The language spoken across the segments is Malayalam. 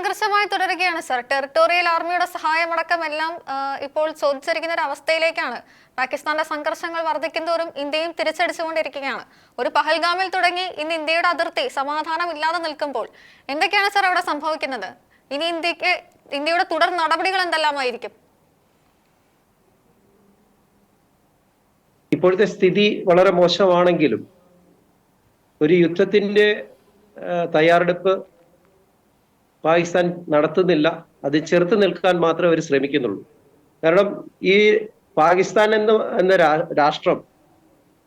സംഘർഷമായി തുടരുകയാണ് സർ. ടെറിട്ടോറിയൽ ആർമിയുടെ സഹായമടക്കം എല്ലാം ഇപ്പോൾ ചോദിച്ചിരിക്കുന്ന ഒരു അവസ്ഥയിലേക്കാണ് പാകിസ്ഥാന്റെ സംഘർഷങ്ങൾ വർദ്ധിക്കുന്തോറും ഇന്ത്യയും തിരിച്ചടിച്ചുകൊണ്ടിരിക്കുകയാണ്. ഒരു പഹൽഗാമിൽ തുടങ്ങി ഇന്ന് ഇന്ത്യയുടെ അതിർത്തി സമാധാനം ഇല്ലാതെ നിൽക്കുമ്പോൾ എന്തൊക്കെയാണ് സർ അവിടെ സംഭവിക്കുന്നത്? ഇനി ഇന്ത്യയ്ക്ക് ഇന്ത്യയുടെ തുടർ നടപടികൾ എന്തെല്ലാമായിരിക്കും? ഇപ്പോഴത്തെ സ്ഥിതി വളരെ മോശമാണെങ്കിലും ഒരു യുദ്ധത്തിന്റെ തയ്യാറെടുപ്പ് പാകിസ്ഥാൻ നടത്തുന്നില്ല അത് ചെറുത്ത് നിൽക്കാൻ മാത്രമേ അവർ ശ്രമിക്കുന്നുള്ളൂ. കാരണം ഈ പാകിസ്ഥാൻ എന്ന എന്ന രാഷ്ട്രം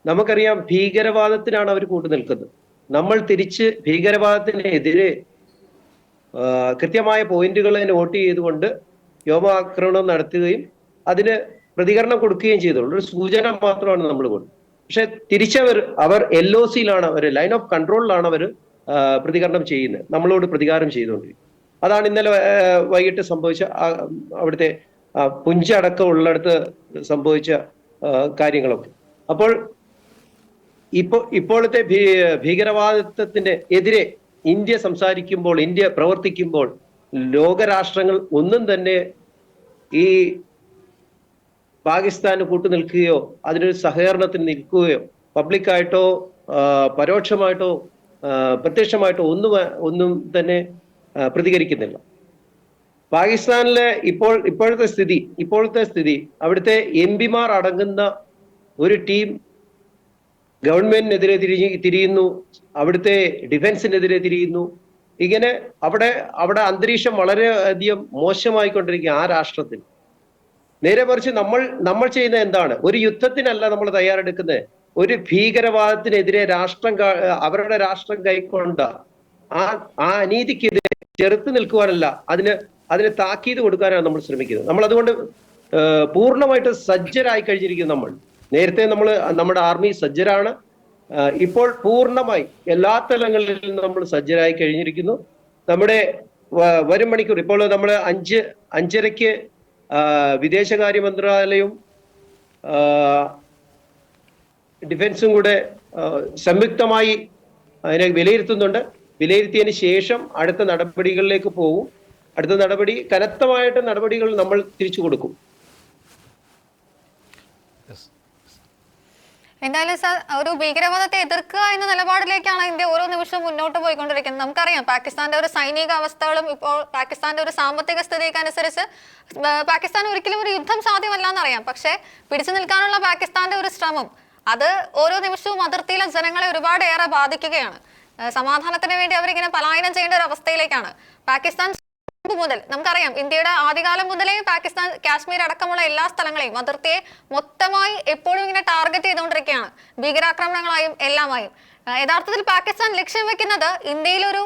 നമുക്കറിയാം ഭീകരവാദത്തിനാണ് അവർ കൂട്ടു നിൽക്കുന്നത്. നമ്മൾ തിരിച്ച് ഭീകരവാദത്തിനെതിരെ കൃത്യമായ പോയിന്റുകൾ നോട്ട് ചെയ്തുകൊണ്ട് വ്യോമാക്രമണം നടത്തുകയും അതിന് പ്രതികരണം കൊടുക്കുകയും ചെയ്തുള്ളൂ. ഒരു സൂചന മാത്രമാണ് നമ്മൾ കൊടുത്തത് പക്ഷെ തിരിച്ചവർ അവർ എൽ ഒ സിയിലാണ് അവർ ലൈൻ ഓഫ് കൺട്രോളിലാണ് അവർ പ്രതികരണം ചെയ്യുന്നത് നമ്മളോട് പ്രതികാരം ചെയ്തുകൊണ്ടിരിക്കും അതാണ് ഇന്നലെ വൈകിട്ട് സംഭവിച്ച അവിടുത്തെ പുഞ്ചടക്കം ഉള്ളിടത്ത് സംഭവിച്ച കാര്യങ്ങളൊക്കെ. അപ്പോൾ ഇപ്പോ ഇപ്പോഴത്തെ ഭീകരവാദത്തിന്റെ എതിരെ ഇന്ത്യ സംസാരിക്കുമ്പോൾ ഇന്ത്യ പ്രവർത്തിക്കുമ്പോൾ ലോകരാഷ്ട്രങ്ങൾ ഒന്നും തന്നെ ഈ പാകിസ്ഥാന് കൂട്ടുനിൽക്കുകയോ അതിനൊരു സഹകരണത്തിന് നിൽക്കുകയോ പബ്ലിക്കായിട്ടോ പരോക്ഷമായിട്ടോ പ്രത്യക്ഷമായിട്ടോ ഒന്നും ഒന്നും തന്നെ പ്രതികരിക്കുന്നില്ല. പാകിസ്ഥാനിലെ ഇപ്പോൾ ഇപ്പോഴത്തെ സ്ഥിതി ഇപ്പോഴത്തെ സ്ഥിതി അവിടുത്തെ എം പിമാർ അടങ്ങുന്ന ഒരു ടീം ഗവൺമെന്റിനെതിരെ തിരിഞ്ഞ് തിരിയുന്നു അവിടുത്തെ ഡിഫൻസിനെതിരെ തിരിയുന്നു. ഇങ്ങനെ അവിടെ അവിടെ അന്തരീക്ഷം വളരെ അധികം മോശമായിക്കൊണ്ടിരിക്കുക ആ രാഷ്ട്രത്തിൽ. നേരെ മറിച്ച് നമ്മൾ നമ്മൾ ചെയ്യുന്ന എന്താണ്? ഒരു യുദ്ധത്തിനല്ല നമ്മൾ തയ്യാറെടുക്കുന്നത്. ഒരു ഭീകരവാദത്തിനെതിരെ രാഷ്ട്രം അവരുടെ രാഷ്ട്രം കൈക്കൊണ്ട ആ ആ അനീതിക്കെതിരെ ചെറുത്ത് നിൽക്കുവാനല്ല അതിന് അതിന് താക്കീത് കൊടുക്കാനാണ് നമ്മൾ ശ്രമിക്കുന്നത്. നമ്മൾ അതുകൊണ്ട് പൂർണമായിട്ട് സജ്ജരായി കഴിഞ്ഞിരിക്കുന്നു നമ്മൾ. നേരത്തെ നമ്മൾ നമ്മുടെ ആർമി സജ്ജരാണ്. ഇപ്പോൾ പൂർണമായി എല്ലാ തലങ്ങളിലും നമ്മൾ സജ്ജരായി കഴിഞ്ഞിരിക്കുന്നു. നമ്മുടെ വരും മണിക്കൂർ ഇപ്പോൾ നമ്മൾ അഞ്ച് അഞ്ചരയ്ക്ക് വിദേശകാര്യ മന്ത്രാലയവും ഡിഫൻസും കൂടെ സംയുക്തമായി അതിനെ വിലയിരുത്തുന്നുണ്ട്. വിലയിരുത്തിയതിന് ശേഷം അടുത്ത നടപടികളിലേക്ക് പോകും. അടുത്ത നടപടി കനത്തമായിട്ട് നടപടികൾ നമ്മൾ തിരിച്ചു കൊടുക്കും. എന്തായാലും സാർ ഒരു ഭീകരവാദത്തെ എതിർക്കുക എന്ന നിലപാടിലേക്കാണ് ഇന്ത്യ ഓരോ നിമിഷവും മുന്നോട്ട് പോയിക്കൊണ്ടിരിക്കുന്നത്. നമുക്കറിയാം പാകിസ്ഥാന്റെ ഒരു സൈനിക അവസ്ഥകളും ഇപ്പോൾ പാകിസ്ഥാന്റെ ഒരു സാമ്പത്തിക സ്ഥിതിക്ക് അനുസരിച്ച് പാകിസ്ഥാൻ ഒരിക്കലും ഒരു യുദ്ധം സാധ്യമല്ല എന്നറിയാം. പക്ഷേ പിടിച്ചു നിൽക്കാനുള്ള പാകിസ്ഥാന്റെ ഒരു ശ്രമം അത് ഓരോ നിമിഷവും അതിർത്തിയിലെ ജനങ്ങളെ ഒരുപാട് ഏറെ ബാധിക്കുകയാണ്. സമാധാനത്തിന് വേണ്ടി അവരിങ്ങനെ പലായനം ചെയ്യേണ്ട ഒരു അവസ്ഥയിലേക്കാണ്. പാകിസ്ഥാൻ മുതൽ നമുക്കറിയാം ഇന്ത്യയുടെ ആദ്യകാലം മുതലേ പാകിസ്ഥാൻ കാശ്മീർ അടക്കമുള്ള എല്ലാ സ്ഥലങ്ങളെയും അതിർത്തിയെ മൊത്തമായി എപ്പോഴും ഇങ്ങനെ ടാർഗറ്റ് ചെയ്തുകൊണ്ടിരിക്കുകയാണ്. ഭീകരാക്രമണങ്ങളായും എല്ലാമായും. യഥാർത്ഥത്തിൽ പാകിസ്ഥാൻ ലക്ഷ്യം വെക്കുന്നത് ഇന്ത്യയിൽ ഒരു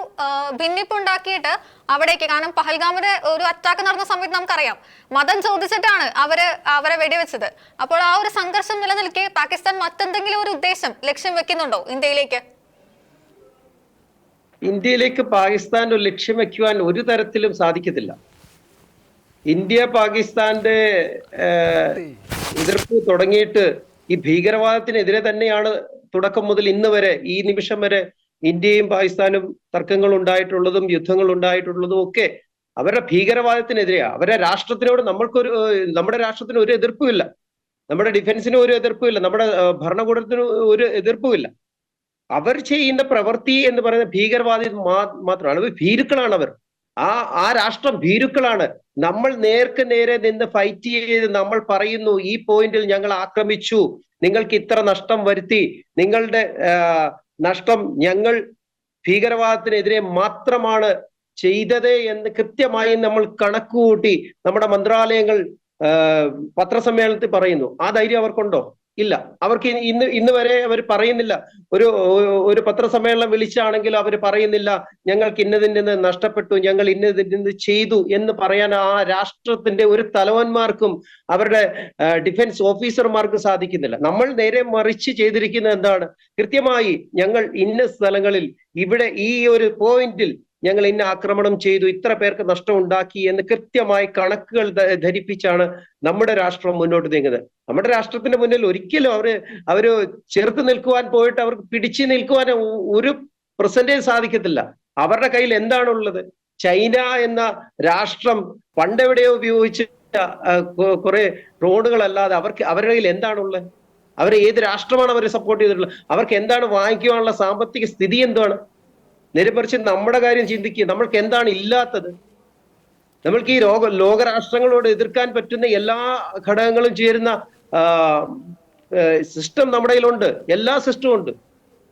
ഭിന്നിപ്പ് ഉണ്ടാക്കിയിട്ട് അവിടേക്ക് കാരണം പഹൽഗാമിന്റെ ഒരു അറ്റാക്ക് നടന്ന സമയത്ത് നമുക്കറിയാം മതം ചോദിച്ചിട്ടാണ് അവർ അവരെ വെടിവെച്ചത്. അപ്പോൾ ആ ഒരു സംഘർഷം നിലനിൽക്കെ പാകിസ്ഥാൻ മറ്റെന്തെങ്കിലും ഒരു ഉദ്ദേശം ലക്ഷ്യം വെക്കുന്നുണ്ടോ ഇന്ത്യയിലേക്ക്? ഇന്ത്യയിലേക്ക് പാകിസ്ഥാൻ ഒരു ലക്ഷ്യം വെക്കുവാൻ ഒരു തരത്തിലും സാധിക്കത്തില്ല. ഇന്ത്യ പാകിസ്ഥാന്റെ എതിർപ്പ് തുടങ്ങിയിട്ട് ഈ ഭീകരവാദത്തിനെതിരെ തന്നെയാണ് തുടക്കം മുതൽ ഇന്ന് വരെ ഈ നിമിഷം വരെ ഇന്ത്യയും പാകിസ്ഥാനും തർക്കങ്ങൾ ഉണ്ടായിട്ടുള്ളതും യുദ്ധങ്ങൾ ഉണ്ടായിട്ടുള്ളതും ഒക്കെ അവരുടെ ഭീകരവാദത്തിനെതിരെയാണ് അവരുടെ രാഷ്ട്രത്തിനോട് നമ്മൾക്കൊരു നമ്മുടെ രാഷ്ട്രത്തിന് ഒരു എതിർപ്പുമില്ല. നമ്മുടെ ഡിഫൻസിന് ഒരു എതിർപ്പുമില്ല. നമ്മുടെ ഭരണകൂടത്തിന് ഒരു എതിർപ്പുമില്ല. അവർ ചെയ്യുന്ന പ്രവൃത്തി എന്ന് പറയുന്ന ഭീകരവാദി മാത്രമാണ്. അവർ ഭീരുക്കളാണ് അവർ ആ ആ രാഷ്ട്രം ഭീരുക്കളാണ്. നമ്മൾ നേർക്ക് നേരെ നിന്ന് ഫൈറ്റ് ചെയ്ത് നമ്മൾ പറയുന്നു ഈ പോയിന്റിൽ ഞങ്ങൾ ആക്രമിച്ചു നിങ്ങൾക്ക് ഇത്ര നഷ്ടം വരുത്തി നിങ്ങളുടെ നഷ്ടം ഞങ്ങൾ ഭീകരവാദത്തിനെതിരെ മാത്രമാണ് ചെയ്തത് എന്ന് കൃത്യമായി നമ്മൾ കണക്കുകൂട്ടി നമ്മുടെ മന്ത്രാലയങ്ങൾ പത്രസമ്മേളനത്തിൽ പറയുന്നു. ആ ധൈര്യം അവർക്കുണ്ടോ? ഇല്ല. അവർക്ക് ഇനി- ഇന്ന് ഇന്ന് വരെ അവർ പറയുന്നില്ല. ഒരു ഒരു പത്രസമ്മേളനം വിളിച്ചാണെങ്കിൽ അവർ പറയുന്നില്ല ഞങ്ങൾക്ക് ഇന്നതിൽ നിന്ന് നഷ്ടപ്പെട്ടു ഞങ്ങൾ ഇന്നതിൽ നിന്ന് ചെയ്തു എന്ന് പറയാൻ ആ രാഷ്ട്രത്തിന്റെ ഒരു തലവന്മാർക്കും അവരുടെ ഡിഫൻസ് ഓഫീസർമാർക്കും സാധിക്കുന്നില്ല. നമ്മൾ നേരെ മറിച്ച് ചെയ്തിരിക്കുന്നത് എന്താണ്? കൃത്യമായി ഞങ്ങൾ ഇന്ന സ്ഥലങ്ങളിൽ ഇവിടെ ഈ ഒരു പോയിന്റിൽ ഞങ്ങൾ ഇന്ന ആക്രമണം ചെയ്തു ഇത്ര പേർക്ക് നഷ്ടം ഉണ്ടാക്കി എന്ന് കൃത്യമായി കണക്കുകൾ ധരിപ്പിച്ചാണ് നമ്മുടെ രാഷ്ട്രം മുന്നോട്ട് നീങ്ങുന്നത്. നമ്മുടെ രാഷ്ട്രത്തിന്റെ മുന്നിൽ ഒരിക്കലും അവർ അവർ ചെറുത്ത് നിൽക്കുവാൻ പോയിട്ട് അവർക്ക് പിടിച്ചു നിൽക്കുവാൻ ഒരു പ്രസന്റേജ് സാധിക്കത്തില്ല. അവരുടെ കയ്യിൽ എന്താണുള്ളത്? ചൈന എന്ന രാഷ്ട്രം പണ്ടെവിടെയോ ഉപയോഗിച്ച കുറെ ഡ്രോണുകളല്ലാതെ അവർക്ക് അവരുടെ കയ്യിൽ എന്താണുള്ളത്? അവരെ ഏത് രാഷ്ട്രമാണ് അവരെ സപ്പോർട്ട് ചെയ്തിട്ടുള്ളത്? അവർക്ക് എന്താണ് വാങ്ങിക്കുവാനുള്ള സാമ്പത്തിക സ്ഥിതി എന്താണ് നേരെമറിച്ച് നമ്മുടെ കാര്യം ചിന്തിക്കുക. നമ്മൾക്ക് എന്താണ് ഇല്ലാത്തത്? നമ്മൾക്ക് ഈ ലോക ലോകരാഷ്ട്രങ്ങളോട് എതിർക്കാൻ പറ്റുന്ന എല്ലാ ഘടകങ്ങളും ചേരുന്ന സിസ്റ്റം നമ്മുടെ കയ്യിലുണ്ട്. എല്ലാ സിസ്റ്റവും ഉണ്ട്.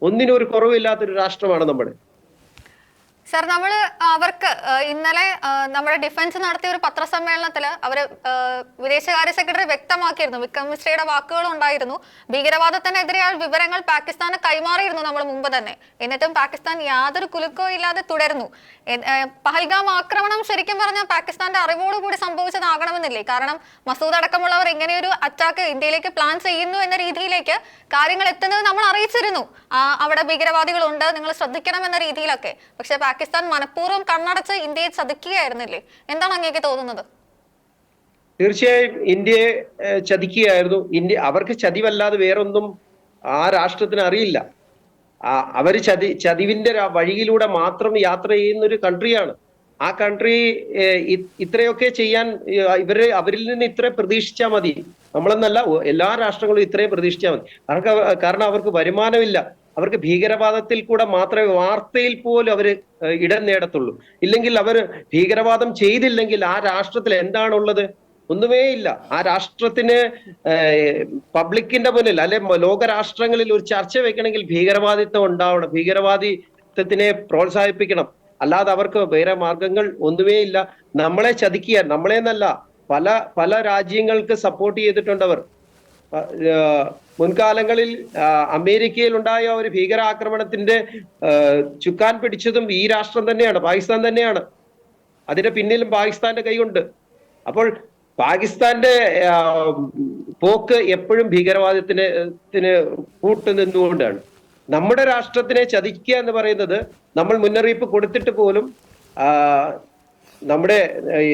ഒന്നിനും ഒരു കുറവില്ലാത്തൊരു രാഷ്ട്രമാണ് നമ്മുടെ സർ നമ്മൾ അവർക്ക് ഇന്നലെ നമ്മുടെ ഡിഫൻസ് നടത്തിയ ഒരു പത്രസമ്മേളനത്തിൽ അവർ വിദേശകാര്യ സെക്രട്ടറി വ്യക്തമാക്കിയിരുന്നു. വിക്രം മിശ്രയുടെ വാക്കുകൾ ഉണ്ടായിരുന്നു. ഭീകരവാദത്തിനെതിരെയായ വിവരങ്ങൾ പാകിസ്ഥാന് കൈമാറിയിരുന്നു നമ്മൾ മുമ്പ് തന്നെ. എന്നിട്ടും പാകിസ്ഥാൻ യാതൊരു കുലുക്കവും ഇല്ലാതെ തുടരുന്നു. പഹൽഗാം ആക്രമണം ശരിക്കും പറഞ്ഞാൽ പാകിസ്ഥാന്റെ അറിവോട് കൂടി സംഭവിച്ചതാകണമെന്നില്ലേ? കാരണം മസൂദ് അടക്കമുള്ളവർ ഇങ്ങനെയൊരു അറ്റാക്ക് ഇന്ത്യയിലേക്ക് പ്ലാൻ ചെയ്യുന്നു എന്ന രീതിയിലേക്ക് കാര്യങ്ങൾ എത്തുന്നത് നമ്മൾ അറിയിച്ചിരുന്നു. അവിടെ ഭീകരവാദികളുണ്ട് നിങ്ങൾ ശ്രദ്ധിക്കണം എന്ന രീതിയിലൊക്കെ. പക്ഷെ പാകിസ്ഥാൻ മനഃപൂർവം കണ്ണടച്ച് ഇന്ത്യയെ ചതിക്കുകയായിരുന്നില്ലേ? എന്താണ് അങ്ങേക്ക് തോന്നുന്നത്? തീർച്ചയായും ഇന്ത്യയെ ചതിക്കുകയായിരുന്നു. ഇന്ത്യ അവർക്ക് ചതിവല്ലാതെ വേറൊന്നും ആ രാഷ്ട്രത്തിന് അറിയില്ല. ആ, അവർ ചതി ചതിവിന്റെ വഴിയിലൂടെ മാത്രം യാത്ര ചെയ്യുന്ന ഒരു കൺട്രിയാണ് ആ കൺട്രി ഇത്രയൊക്കെ ചെയ്യാൻ ഇവർ അവരിൽ നിന്ന് ഇത്ര പ്രതീക്ഷിച്ചാൽ മതി. നമ്മളെന്നല്ല എല്ലാ രാഷ്ട്രങ്ങളും ഇത്രയും പ്രതീക്ഷിച്ചാൽ മതി. കാരണം കാരണം അവർക്ക് വരുമാനമില്ല. അവർക്ക് ഭീകരവാദത്തിൽ കൂടെ മാത്രമേ വാർത്തയിൽ പോലും അവർ ഇടം നേടത്തുള്ളൂ. ഇല്ലെങ്കിൽ അവർ ഭീകരവാദം ചെയ്തില്ലെങ്കിൽ ആ രാഷ്ട്രത്തിൽ എന്താണുള്ളത്? ഒന്നുമേ ഇല്ല. ആ രാഷ്ട്രത്തിന് പബ്ലിക്കിന്റെ മുന്നിൽ അല്ലെ ലോകരാഷ്ട്രങ്ങളിൽ ഒരു ചർച്ച വെക്കണമെങ്കിൽ ഭീകരവാദിത്വം ഉണ്ടാവണം. ഭീകരവാദിത്വത്തിനെ പ്രോത്സാഹിപ്പിക്കണം. അല്ലാതെ അവർക്ക് വേറെ മാർഗങ്ങൾ ഒന്നുമേ ഇല്ല. നമ്മളെ ചതിക്കുക നമ്മളെ എന്നല്ല പല പല രാജ്യങ്ങൾക്ക് സപ്പോർട്ട് ചെയ്തിട്ടുണ്ടവർ മുൻകാലങ്ങളിൽ അമേരിക്കയിൽ ഉണ്ടായ ഒരു ഭീകരാക്രമണത്തിന്റെ ചുക്കാൻ പിടിച്ചതും ഈ രാഷ്ട്രം തന്നെയാണ് പാകിസ്ഥാൻ തന്നെയാണ്. അതിന്റെ പിന്നിലും പാകിസ്ഥാന്റെ കൈയുണ്ട്. അപ്പോൾ പാകിസ്ഥാന്റെ പോക്ക് എപ്പോഴും ഭീകരവാദത്തിന് ത്തിന് കൂട്ടു നിന്നുകൊണ്ടാണ്. നമ്മുടെ രാഷ്ട്രത്തിനെ ചതിക്കുക എന്ന് പറയുന്നത് നമ്മൾ മുന്നറിയിപ്പ് കൊടുത്തിട്ട് പോലും നമ്മുടെ ഈ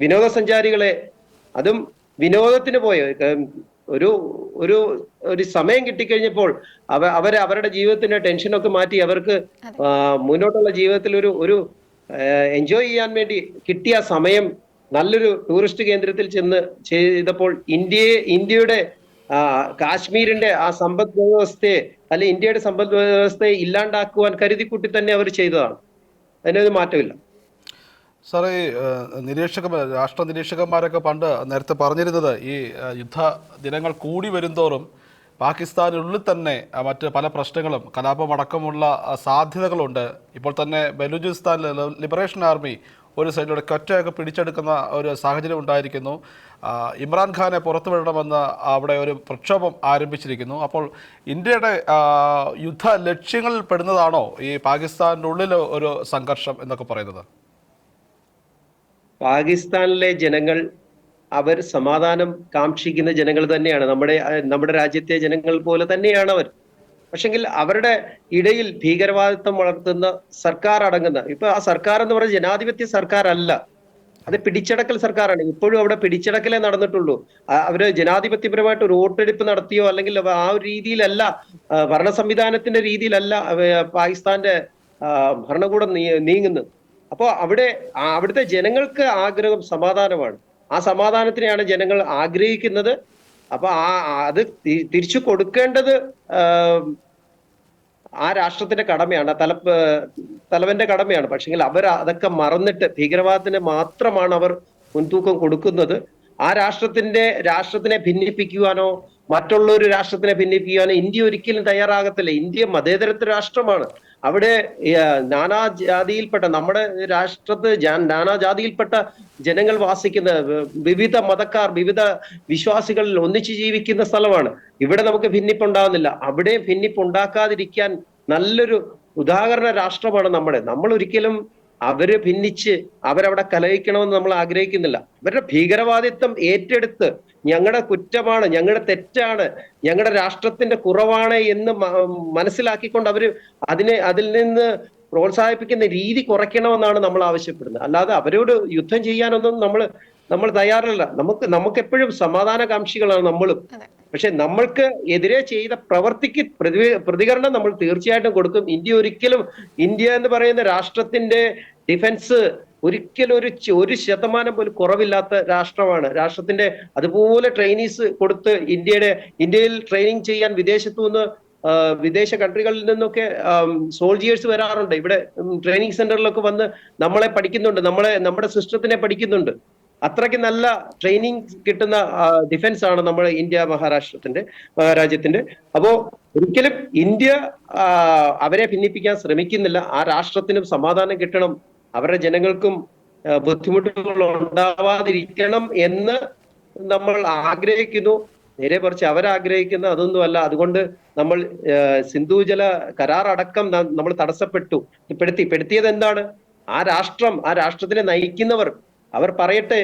വിനോദസഞ്ചാരികളെ അതും വിനോദത്തിന് പോയ? ഒരു ഒരു ഒരു സമയം കിട്ടിക്കഴിഞ്ഞപ്പോൾ അവ അവർ അവരുടെ ജീവിതത്തിന്റെ ടെൻഷനൊക്കെ മാറ്റി അവർക്ക് മുന്നോട്ടുള്ള ജീവിതത്തിൽ ഒരു ഒരു എൻജോയ് ചെയ്യാൻ വേണ്ടി കിട്ടിയ സമയം നല്ലൊരു ടൂറിസ്റ്റ് കേന്ദ്രത്തിൽ ചെന്ന് ചെയ്തപ്പോൾ ഇന്ത്യയെ ഇന്ത്യയുടെ കാശ്മീരിന്റെ ആ സമ്പദ് വ്യവസ്ഥയെ അല്ലെ ഇന്ത്യയുടെ സമ്പദ് വ്യവസ്ഥയെ ഇല്ലാണ്ടാക്കുവാൻ കരുതിക്കൂട്ടി തന്നെ അവർ ചെയ്തതാണ്. അതിനൊരു മാറ്റമില്ല. സാറേ നിരീക്ഷകന്മാർ രാഷ്ട്ര നിരീക്ഷകന്മാരൊക്കെ പണ്ട് നേരത്തെ പറഞ്ഞിരുന്നത് ഈ യുദ്ധ ദിനങ്ങൾ കൂടി വരുന്തോറും പാകിസ്ഥാനുള്ളിൽ തന്നെ മറ്റ് പല പ്രശ്നങ്ങളും കലാപമടക്കമുള്ള സാധ്യതകളുണ്ട്. ഇപ്പോൾ തന്നെ ബലൂചിസ്ഥാൻ ലിബറേഷൻ ആർമി ഒരു സൈഡിലൂടെ കൊറ്റയൊക്കെ പിടിച്ചെടുക്കുന്ന ഒരു സാഹചര്യം ഉണ്ടായിരിക്കുന്നു. ഇമ്രാൻഖാനെ പുറത്തുവിടണമെന്ന് അവിടെ ഒരു പ്രക്ഷോഭം ആരംഭിച്ചിരിക്കുന്നു. അപ്പോൾ ഇന്ത്യയുടെ യുദ്ധ ലക്ഷ്യങ്ങളിൽ പെടുന്നതാണോ ഈ പാകിസ്ഥാന്റെ ഉള്ളിൽ ഒരു സംഘർഷം എന്നൊക്കെ പറയുന്നത്? പാകിസ്ഥാനിലെ ജനങ്ങൾ അവർ സമാധാനം കാക്ഷിക്കുന്ന ജനങ്ങൾ തന്നെയാണ്. നമ്മുടെ നമ്മുടെ രാജ്യത്തെ ജനങ്ങൾ പോലെ തന്നെയാണ് അവർ. പക്ഷെങ്കിൽ അവരുടെ ഇടയിൽ ഭീകരവാദിത്വം വളർത്തുന്ന സർക്കാർ അടങ്ങുന്ന ഇപ്പൊ ആ സർക്കാർ എന്ന് പറഞ്ഞ ജനാധിപത്യ സർക്കാർ അല്ല അത് പിടിച്ചടക്കൽ സർക്കാരാണ്. ഇപ്പോഴും അവിടെ പിടിച്ചടക്കലേ നടന്നിട്ടുള്ളൂ. അവർ ജനാധിപത്യപരമായിട്ട് ഒരു വോട്ടെടുപ്പ് നടത്തിയോ അല്ലെങ്കിൽ ആ ഒരു രീതിയിലല്ല ഭരണ സംവിധാനത്തിന്റെ രീതിയിലല്ല പാകിസ്ഥാന്റെ ഭരണകൂടം നീങ്ങുന്നത്. അപ്പോ അവിടെ അവിടുത്തെ ജനങ്ങൾക്ക് ആഗ്രഹം സമാധാനമാണ്. ആ സമാധാനത്തിനെയാണ് ജനങ്ങൾ ആഗ്രഹിക്കുന്നത്. അപ്പൊ ആ അത് തിരിച്ചു കൊടുക്കേണ്ടത് ആ, രാഷ്ട്രത്തിന്റെ കടമയാണ് തല തലവന്റെ കടമയാണ്. പക്ഷെങ്കിൽ അവർ അതൊക്കെ മറന്നിട്ട് ഭീകരവാദത്തിന് മാത്രമാണ് അവർ മുൻതൂക്കം കൊടുക്കുന്നത്. ആ രാഷ്ട്രത്തിന്റെ രാഷ്ട്രത്തിനെ ഭിന്നിപ്പിക്കുവാനോ മറ്റുള്ള ഒരു രാഷ്ട്രത്തിനെ ഭിന്നിപ്പിക്കുവാനോ ഇന്ത്യ ഒരിക്കലും തയ്യാറാകത്തില്ല. ഇന്ത്യ മതേതരത്വ രാഷ്ട്രമാണ്. അവിടെ നാനാജാതിയിൽപ്പെട്ട നമ്മുടെ രാഷ്ട്രത്ത് നാനാജാതിയിൽപ്പെട്ട നാനാ ജനങ്ങൾ വാസിക്കുന്ന വിവിധ മതക്കാർ വിവിധ വിശ്വാസികളിൽ ഒന്നിച്ചു ജീവിക്കുന്ന സ്ഥലമാണ്. ഇവിടെ നമുക്ക് ഭിന്നിപ്പുണ്ടാകുന്നില്ല. അവിടെ ഭിന്നിപ്പുണ്ടാക്കാതിരിക്കാൻ നല്ലൊരു ഉദാഹരണ രാഷ്ട്രമാണ് നമ്മുടെ. നമ്മൾ ഒരിക്കലും അവർ ഭിന്നിച്ച് അവരവിടെ കലഹിക്കണമെന്ന് നമ്മൾ ആഗ്രഹിക്കുന്നില്ല. അവരുടെ ഭീകരവാദിത്വം ഏറ്റെടുത്ത് ഞങ്ങളുടെ കുറ്റമാണ് ഞങ്ങളുടെ തെറ്റാണ് ഞങ്ങളുടെ രാഷ്ട്രത്തിന്റെ കുറവാണ് എന്ന് മനസ്സിലാക്കിക്കൊണ്ട് അവർ അതിനെ അതിൽ നിന്ന് പ്രോത്സാഹിപ്പിക്കുന്ന രീതി കുറയ്ക്കണമെന്നാണ് നമ്മൾ ആവശ്യപ്പെടുന്നത്. അല്ലാതെ അവരോട് യുദ്ധം ചെയ്യാനൊന്നും നമ്മൾ നമ്മൾ തയ്യാറല്ല. നമുക്ക് നമുക്ക് എപ്പോഴും സമാധാനകാംക്ഷികളാണ് നമ്മളും. പക്ഷെ നമ്മൾക്ക് എതിരെ ചെയ്ത പ്രവർത്തിക്ക് പ്രതി പ്രതികരണം നമ്മൾ തീർച്ചയായിട്ടും കൊടുക്കും. ഇന്ത്യ ഒരിക്കലും ഇന്ത്യ എന്ന് പറയുന്ന രാഷ്ട്രത്തിന്റെ ഡിഫൻസ് ഒരിക്കലും ഒരു ഒരു ശതമാനം പോലും കുറവില്ലാത്ത രാഷ്ട്രമാണ്. രാഷ്ട്രത്തിന്റെ അതുപോലെ ട്രെയിനീസ് കൊടുത്ത് ഇന്ത്യയുടെ ഇന്ത്യയിൽ ട്രെയിനിങ് ചെയ്യാൻ വിദേശത്തു നിന്ന് വിദേശ കൺട്രികളിൽ നിന്നൊക്കെ സോൾജിയേഴ്സ് വരാറുണ്ട്. ഇവിടെ ട്രെയിനിങ് സെന്ററിലൊക്കെ വന്ന് നമ്മളെ പഠിക്കുന്നുണ്ട്. നമ്മളെ നമ്മുടെ സിസ്റ്റത്തിനെ പഠിക്കുന്നുണ്ട്. അത്രയ്ക്ക് നല്ല ട്രെയിനിങ് കിട്ടുന്ന ഡിഫൻസ് ആണ് നമ്മൾ ഇന്ത്യ മഹാരാഷ്ട്രത്തിന്റെ മഹാരാജ്യത്തിന്റെ അപ്പോ ഒരിക്കലും ഇന്ത്യ അവരെ ഭിന്നിപ്പിക്കാൻ ശ്രമിക്കുന്നില്ല. ആ രാഷ്ട്രത്തിനും സമാധാനം കിട്ടണം. അവരുടെ ജനങ്ങൾക്കും ബുദ്ധിമുട്ടുകൾ ഉണ്ടാവാതിരിക്കണം എന്ന് നമ്മൾ ആഗ്രഹിക്കുന്നു. നേരെ കുറച്ച് അവരാഗ്രഹിക്കുന്ന അതൊന്നുമല്ല. അതുകൊണ്ട് നമ്മൾ സിന്ധുജല കരാർ അടക്കം നമ്മൾ തടസ്സപ്പെട്ടു. പെടുത്തി പെടുത്തിയത് എന്താണ്? ആ രാഷ്ട്രം ആ രാഷ്ട്രത്തിനെ നയിക്കുന്നവർ അവർ പറയട്ടെ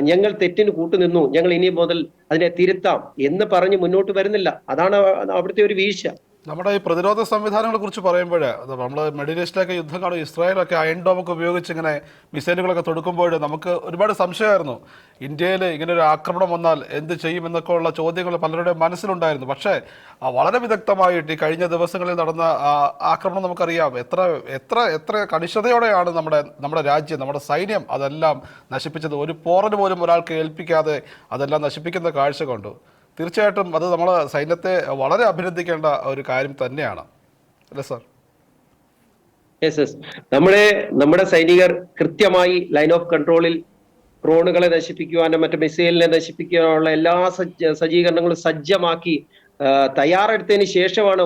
ഞങ്ങൾ തെറ്റിന് കൂട്ടുനിന്നു ഞങ്ങൾ ഇനി മുതൽ അതിനെ തിരുത്താം എന്ന് പറഞ്ഞ് മുന്നോട്ട് വരുന്നില്ല. അതാണ് അവിടുത്തെ ഒരു വീഴ്ച. നമ്മുടെ ഈ പ്രതിരോധ സംവിധാനങ്ങളെ കുറിച്ച് പറയുമ്പോൾ നമ്മൾ മിഡിൽ ഈസ്റ്റിലൊക്കെ യുദ്ധം കാണും. ഇസ്രായേലൊക്കെ അയൺ ഡോമൊക്കെ ഉപയോഗിച്ച് ഇങ്ങനെ മിസൈലുകളൊക്കെ തൊടുക്കുമ്പോൾ നമുക്ക് ഒരുപാട് സംശയമായിരുന്നു. ഇന്ത്യയിൽ ഇങ്ങനെ ഒരു ആക്രമണം വന്നാൽ എന്ത് ചെയ്യും എന്നൊക്കെ ഉള്ള ചോദ്യങ്ങൾ പലരുടെ മനസ്സിലുണ്ടായിരുന്നു. പക്ഷേ വളരെ വിദഗ്ധമായിട്ട് ഈ കഴിഞ്ഞ ദിവസങ്ങളിൽ നടന്ന ആക്രമണം നമുക്കറിയാം. എത്ര എത്ര എത്ര കണിശതയോടെയാണ് നമ്മുടെ നമ്മുടെ രാജ്യം നമ്മുടെ സൈന്യം അതെല്ലാം നശിപ്പിച്ചത്. ഒരു പോറന് പോലും ഒരാൾക്ക് ഏൽപ്പിക്കാതെ അതെല്ലാം നശിപ്പിക്കുന്ന കാഴ്ച കണ്ടു. തീർച്ചയായിട്ടും അത് നമ്മൾ സൈന്യത്തെ വളരെ അഭിനന്ദിക്കേണ്ട ഒരു കാര്യം തന്നെയാണ്. അല്ലേ സാർ? യെസ് യെസ് നമ്മുടെ നമ്മുടെ സൈനികർ കൃത്യമായി ലൈൻ ഓഫ് കൺട്രോളിൽ ഡ്രോണുകളെ നശിപ്പിക്കുവാനും മറ്റു മിസൈലിനെ നശിപ്പിക്കുവാനുള്ള എല്ലാ സജ്ജ സജ്ജീകരണങ്ങളും സജ്ജമാക്കി തയ്യാറെടുത്തതിന് ശേഷമാണ്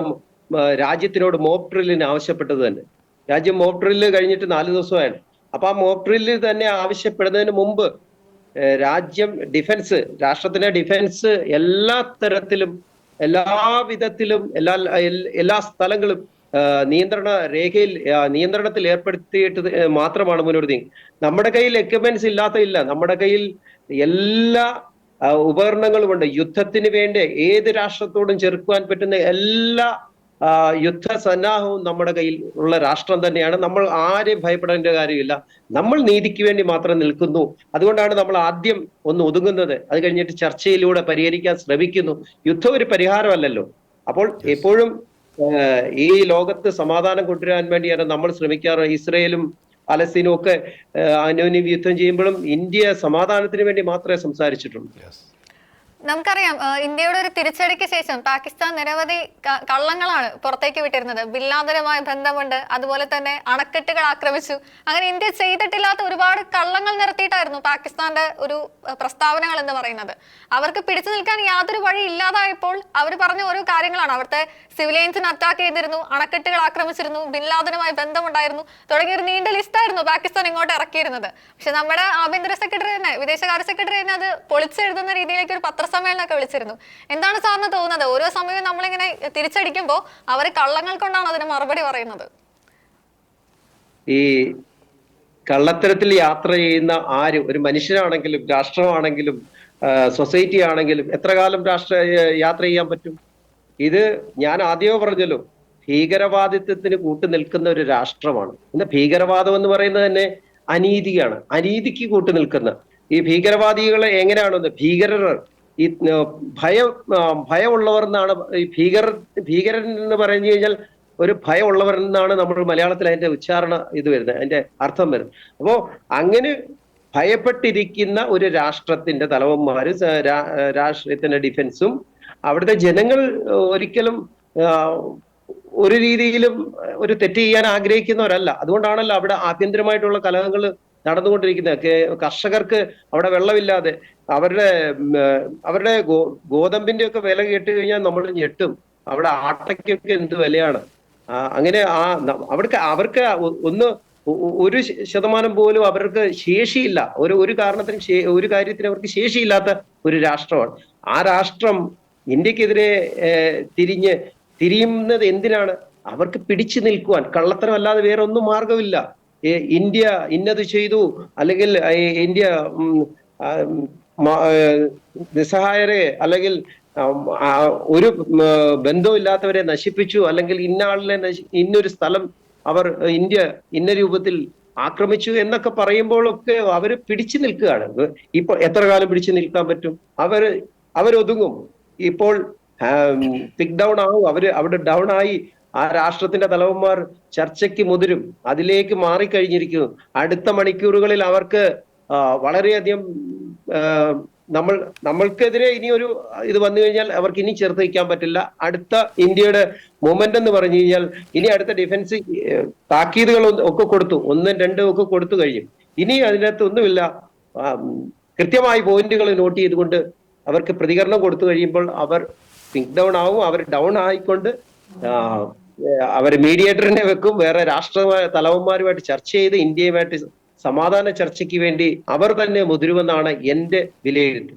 രാജ്യത്തിനോട് മോപ് ഡ്രില്ലിന് ആവശ്യപ്പെട്ടത് തന്നെ. രാജ്യം മോപ് ഡ്രില്ല് കഴിഞ്ഞിട്ട് നാല് ദിവസമായാണ്. അപ്പൊ ആ മോപ് ഡ്രില്ല് തന്നെ ആവശ്യപ്പെടുന്നതിന് മുമ്പ് രാജ്യം ഡിഫൻസ് രാഷ്ട്രത്തിന്റെ ഡിഫൻസ് എല്ലാ തരത്തിലും എല്ലാ വിധത്തിലും എല്ലാ എല്ലാ സ്ഥലങ്ങളും നിയന്ത്രണ രേഖയിൽ നിയന്ത്രണത്തിൽ ഏർപ്പെടുത്തിയിട്ട് മാത്രമാണ് മുന്നോട്ട് നമ്മുടെ കയ്യിൽ എക്യുപ്മെന്റ്സ് ഇല്ലാത്ത ഇല്ല നമ്മുടെ കയ്യിൽ എല്ലാ ഉപകരണങ്ങളും ഉണ്ട് യുദ്ധത്തിന് വേണ്ടി ഏത് രാഷ്ട്രത്തോടും ചെറുക്കുവാൻ പറ്റുന്ന എല്ലാ യുദ്ധ സന്നാഹവും നമ്മുടെ കയ്യിൽ ഉള്ള രാഷ്ട്രം തന്നെയാണ്. നമ്മൾ ആരെയും ഭയപ്പെടേണ്ട കാര്യമില്ല. നമ്മൾ നീതിക്ക് വേണ്ടി മാത്രം നിൽക്കുന്നു. അതുകൊണ്ടാണ് നമ്മൾ ആദ്യം ഒന്ന് ഒതുങ്ങുന്നത്. അത് കഴിഞ്ഞിട്ട് ചർച്ചയിലൂടെ പരിഹരിക്കാൻ ശ്രമിക്കുന്നു. യുദ്ധം ഒരു പരിഹാരമല്ലല്ലോ. അപ്പോൾ എപ്പോഴും ഈ ലോകത്ത് സമാധാനം കൊണ്ടുവരാൻ വേണ്ടിയാണ് നമ്മൾ ശ്രമിക്കാറ്. ഇസ്രയേലും പലസ്തീനും ഒക്കെ ആ, അന്യോന്യം യുദ്ധം ചെയ്യുമ്പോഴും ഇന്ത്യ സമാധാനത്തിന് വേണ്ടി മാത്രമേ സംസാരിച്ചിട്ടുള്ളൂ. നമുക്കറിയാം ഇന്ത്യയുടെ ഒരു തിരിച്ചടിക്ക് ശേഷം പാകിസ്ഥാൻ നിരവധി കള്ളങ്ങളാണ് പുറത്തേക്ക് വിട്ടിരുന്നത്. ബില്ലാതരമായ ബന്ധമുണ്ട് അതുപോലെ തന്നെ അണക്കെട്ടുകൾ ആക്രമിച്ചു. അങ്ങനെ ഇന്ത്യ ചെയ്തിട്ടില്ലാത്ത ഒരുപാട് കള്ളങ്ങൾ നിരത്തിയിട്ടായിരുന്നു പാകിസ്ഥാന്റെ ഒരു പ്രസ്താവനകൾ എന്ന് പറയുന്നത്. അവർക്ക് പിടിച്ചു നിൽക്കാൻ യാതൊരു വഴി ഇല്ലാതായപ്പോൾ അവർ പറഞ്ഞ ഓരോ കാര്യങ്ങളാണ്. അവിടുത്തെ സിവിലിയൻസിന് അറ്റാക്ക് ചെയ്തിരുന്നു അണക്കെട്ടുകൾ ആക്രമിച്ചിരുന്നു ബില്ലാദനുമായി ബന്ധമുണ്ടായിരുന്നു തുടങ്ങിയ ഒരു നീണ്ട ലിസ്റ്റായിരുന്നു പാകിസ്ഥാൻ ഇങ്ങോട്ട് ഇറക്കിയിരുന്നത്. പക്ഷെ നമ്മുടെ ആഭ്യന്തര സെക്രട്ടറി തന്നെ വിദേശകാര്യ സെക്രട്ടറി തന്നെ അത് പൊളിച്ചെഴുതുന്ന രീതിയിലേക്ക് ഒരു പത്രസമ്മേളനമൊക്കെ വിളിച്ചിരുന്നു. എന്താണ് സാറിന് തോന്നുന്നത്? ഓരോ സമയവും നമ്മളിങ്ങനെ തിരിച്ചടിക്കുമ്പോൾ അവർ കള്ളങ്ങൾ കൊണ്ടാണ് അതിന് മറുപടി പറയുന്നത്. ഈ കള്ളത്തരത്തിൽ യാത്ര ചെയ്യുന്ന ആരും? ഒരു മനുഷ്യനാണെങ്കിലും രാഷ്ട്രമാണെങ്കിലും സൊസൈറ്റി ആണെങ്കിലും എത്ര കാലം രാഷ്ട്ര യാത്ര ചെയ്യാൻ പറ്റും? ഇത് ഞാൻ ആദ്യമേ പറഞ്ഞല്ലോ. ഭീകരവാദിത്വത്തിന് കൂട്ടു നിൽക്കുന്ന ഒരു രാഷ്ട്രമാണ്. ഇന്ന് ഭീകരവാദം എന്ന് പറയുന്നത് തന്നെ അനീതിയാണ്. അനീതിക്ക് കൂട്ടു നിൽക്കുന്ന. ഈ ഭീകരവാദികളെ എങ്ങനെയാണെന്ന് ഭീകരർ ഈ ഭയ ഭയമുള്ളവർ എന്നാണ് ഈ ഭീകർ ഭീകരൻ എന്ന് പറഞ്ഞു കഴിഞ്ഞാൽ ഒരു ഭയമുള്ളവർ എന്നാണ് നമ്മൾ മലയാളത്തിൽ അതിന്റെ ഉച്ചാരണ ഇത് വരുന്നത് അതിന്റെ അർത്ഥം വരുന്നത്. അപ്പോ അങ്ങനെ ഭയപ്പെട്ടിരിക്കുന്ന ഒരു രാഷ്ട്രത്തിന്റെ തലവന്മാര് രാഷ്ട്രീയത്തിന്റെ ഡിഫൻസും അവിടുത്തെ ജനങ്ങൾ ഒരിക്കലും ഒരു രീതിയിലും ഒരു തെറ്റ് ചെയ്യാൻ ആഗ്രഹിക്കുന്നവരല്ല. അതുകൊണ്ടാണല്ലോ അവിടെ ആഭ്യന്തരമായിട്ടുള്ള കലഹങ്ങൾ നടന്നുകൊണ്ടിരിക്കുന്നത് കർഷകർക്ക് അവിടെ വെള്ളമില്ലാതെ അവരുടെ അവരുടെ ഗോ ഗോതമ്പിന്റെ ഒക്കെ വില കേട്ട് കഴിഞ്ഞാൽ നമ്മൾ ഞെട്ടും. അവിടെ ആട്ടയ്ക്കൊക്കെ എന്ത് വിലയാണ്? അങ്ങനെ ആ അവർക്ക് അവർക്ക് ഒന്ന് ഒരു ശതമാനം പോലും അവർക്ക് ശേഷിയില്ല. ഒരു ഒരു കാരണത്തിനും ഒരു കാര്യത്തിന് അവർക്ക് ശേഷിയില്ലാത്ത ഒരു രാഷ്ട്രമാണ്. ആ രാഷ്ട്രം ഇന്ത്യക്കെതിരെ തിരിഞ്ഞ് തിരിയുന്നത് എന്തിനാണ്? അവർക്ക് പിടിച്ചു നിൽക്കുവാൻ. കള്ളത്തരം അല്ലാതെ വേറെ ഒന്നും മാർഗമില്ല ഇന്ത്യ ഇന്നത് ചെയ്തു. അല്ലെങ്കിൽ ഇന്ത്യ നിസ്സഹായരെ അല്ലെങ്കിൽ ഒരു ബന്ധമില്ലാത്തവരെ നശിപ്പിച്ചു. അല്ലെങ്കിൽ ഇന്ന ആളിനെ നശി- ഇന്നൊരു സ്ഥലം അവർ ഇന്ത്യ ഇന്ന രൂപത്തിൽ ആക്രമിച്ചു എന്നൊക്കെ പറയുമ്പോഴൊക്കെ അവർ പിടിച്ചു നിൽക്കുകയാണ്. ഇപ്പൊ എത്ര കാലം പിടിച്ചു നിൽക്കാൻ പറ്റും? അവർ അവരൊതുങ്ങും. ഇപ്പോൾ തിക് ഡൗൺ ആവും. അവർ അവിടെ ഡൗൺ ആയി. ആ രാഷ്ട്രത്തിന്റെ തലവന്മാർ ചർച്ചയ്ക്ക് മുതിരും അതിലേക്ക് മാറിക്കഴിഞ്ഞിരിക്കുന്നു. അടുത്ത മണിക്കൂറുകളിൽ അവർക്ക് വളരെയധികം നമ്മൾ നമ്മൾക്കെതിരെ ഇനി ഒരു ഇത് വന്നു കഴിഞ്ഞാൽ അവർക്ക് ഇനി ചേർത്ത് വയ്ക്കാൻ പറ്റില്ല. അടുത്ത ഇന്ത്യയുടെ മൂവ്മെന്റ് എന്ന് പറഞ്ഞു കഴിഞ്ഞാൽ ഇനി അടുത്ത ഡിഫൻസ് താക്കീതുകൾ ഒക്കെ കൊടുത്തു. ഒന്നും രണ്ടും ഒക്കെ കൊടുത്തു കഴിയും ഇനി അതിനകത്ത് ഒന്നുമില്ല. കൃത്യമായി പോയിന്റുകൾ നോട്ട് ചെയ്തുകൊണ്ട് അവർക്ക് പ്രതികരണം കൊടുത്തു കഴിയുമ്പോൾ അവർ പിങ്ക് ഡൗൺ ആവും. അവർ ഡൗൺ ആയിക്കൊണ്ട് അവർ മീഡിയേറ്ററിനെ വെക്കും. വേറെ രാഷ്ട്ര തലവന്മാരുമായിട്ട് ചർച്ച ചെയ്ത് ഇന്ത്യയുമായിട്ട് സമാധാന ചർച്ചയ്ക്ക് വേണ്ടി അവർ തന്നെ മുതിരുമെന്നാണ് എന്റെ വിലയിരുത്തൽ.